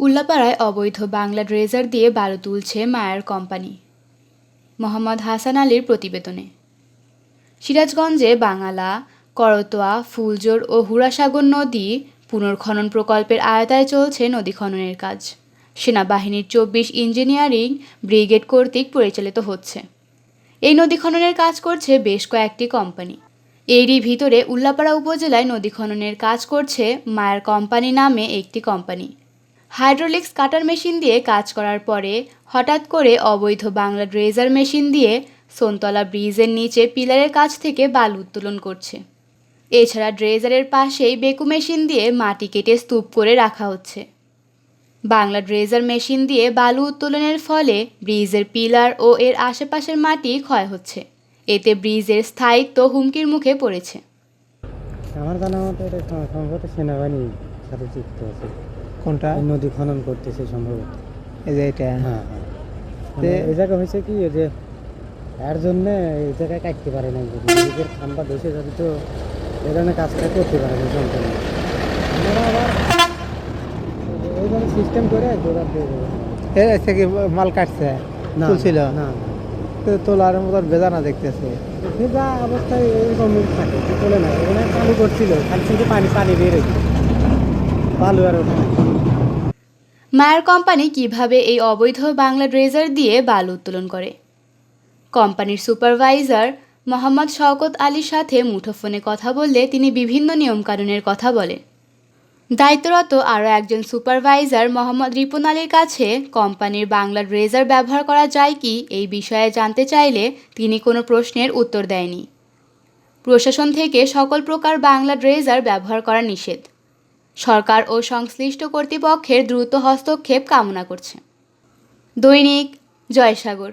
উল্লাপাড়ায় অবৈধ বাংলা ড্রেজার দিয়ে বালু তুলছে মায়ার কোম্পানি। মোহাম্মদ হাসান আলীর প্রতিবেদনে। সিরাজগঞ্জে বাঙালা, করতোয়া, ফুলজোর ও হুড়াসাগর নদী পুনর্খনন প্রকল্পের আয়তায় চলছে নদী খননের কাজ। সেনাবাহিনীর চব্বিশ ইঞ্জিনিয়ারিং ব্রিগেড কর্তৃক পরিচালিত হচ্ছে। এই নদী খননের কাজ করছে বেশ কয়েকটি কোম্পানি। এরই ভিতরে উল্লাপাড়া উপজেলায় নদী খননের কাজ করছে মায়ার কোম্পানি নামে একটি কোম্পানি। হাইড্রোলিক্স কাটার মেশিন দিয়ে কাজ করার পরে হঠাৎ করে অবৈধ বাংলা ড্রেজার মেশিন দিয়ে সোনতলা ব্রিজের নিচে পিলারের কাছ থেকে বালু উত্তোলন করছে। এছাড়া ড্রেজারের পাশেই বেকু মেশিন দিয়ে মাটি কেটে স্তূপ করে রাখা হচ্ছে। বাংলা ড্রেজার মেশিন দিয়ে বালু উত্তোলনের ফলে ব্রিজের পিলার ও এর আশেপাশের মাটি ক্ষয় হচ্ছে। এতে ব্রিজের স্থায়িত্ব হুমকির মুখে পড়েছে। আমার জানা মতো এটা সম্ভবত সাথে যুক্ত আছে। কোনটা? নদী খনন করতেছে সম্ভবত। এই যে এটা। হ্যাঁ হ্যাঁ। মানে এই জায়গা হয়েছে কি যে এর জন্য এই জায়গায় কাটতে পারে না নিজেদের খাম্বা বসে যাবে তো এই ধরনের কাজটা করতে পারে না সম্পূর্ণ আমরা আবার এইভাবে সিস্টেম করে জোগাড় দিয়ে দেবো। এর থেকে মাল কাটছে? না তুলছিল? না তোলার মতো বেজানা দেখতেছে। ভেজা অবস্থায় এরকম থাকে চলে না। ওখানে পানি করছিল খালি শুধু পানি পানি বেরোয় বালু আর ওঠে না। মায়ার কোম্পানি কীভাবে এই অবৈধ বাংলা ড্রেজার দিয়ে বালু উত্তোলন করে? কোম্পানির সুপারভাইজার মোহাম্মদ শওকত আলীর সাথে মুঠোফোনে কথা বললে তিনি বিভিন্ন নিয়মকানুনের কথা বলেন। দায়িত্বরত আরও একজন সুপারভাইজার মোহাম্মদ রিপন আলীর কাছে, কোম্পানির বাংলা ড্রেজার ব্যবহার করা যায় কি এই বিষয়ে জানতে চাইলে তিনি কোনো প্রশ্নের উত্তর দেয়নি। প্রশাসন থেকে সকল প্রকার বাংলা ড্রেজার ব্যবহার করা নিষেধ। সরকার ও সংশ্লিষ্ট কর্তৃপক্ষের দ্রুত হস্তক্ষেপ কামনা করছে। দৈনিক জয়সাগর